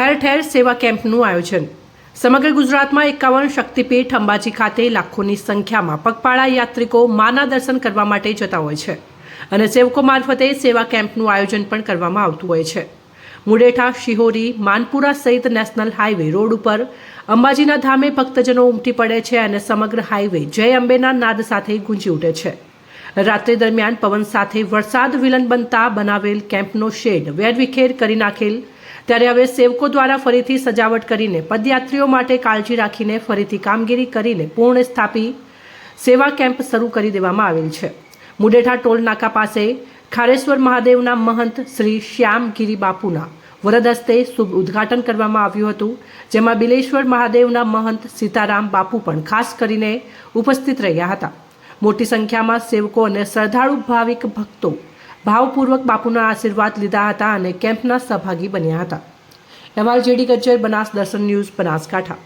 ઠેર ઠેર સેવા કેમ્પનું આયોજન. સમગ્ર ગુજરાતમાં એકાવન શક્તિપીઠ અંબાજી ખાતે લાખોની સંખ્યામાં પગપાળા યાત્રિકો માના દર્શન કરવા માટે જતા હોય છે અને સેવકો મારફતે સેવા કેમ્પનું આયોજન પણ કરવામાં આવતું હોય છે. મુડેઠા, શિહોરી, માનપુરા સહિત નેશનલ હાઈવે રોડ ઉપર અંબાજીના ધામે ભક્તજનો ઉમટી પડે છે અને સમગ્ર હાઈવે જય અંબેના નાદ સાથે ગુંજી ઉઠે છે. રાત્રિ દરમિયાન પવન સાથે વરસાદ વિલન બનતા બનાવેલ કેમ્પનો શેડ વેરવિખેર કરી નાખેલ. ત્યારે હવે સેવકો દ્વારા ફરીથી સજાવટ કરીને પદયાત્રીઓ માટે કાળજી રાખીને ફરીથી કામગીરી કરીને પૂર્ણ સ્થાપી સેવા કેમ્પ શરૂ કરી દેવામાં આવેલ છે. મુડેઠા ટોલ નાકા પાસે ખારેશ્વર મહાદેવના મહંત શ્રી શ્યામગીરી બાપુના વરદ હસ્તે શુભ ઉદ્ઘાટન કરવામાં આવ્યું હતું, જેમાં બિલેશ્વર મહાદેવના મહંત સીતારામ બાપુ પણ ખાસ કરીને ઉપસ્થિત રહ્યા હતા. મોટી સંખ્યામાં સેવકો અને શ્રદ્ધાળુ ભાવિક ભક્તો ભાવપૂર્વક બાપુના આશીર્વાદ લીધા હતા અને કેમ્પના સહભાગી બન્યા હતા. અહેવાલ જેડી ગજ્જર બનાસ દર્શન ન્યૂઝ બનાસકાંઠા.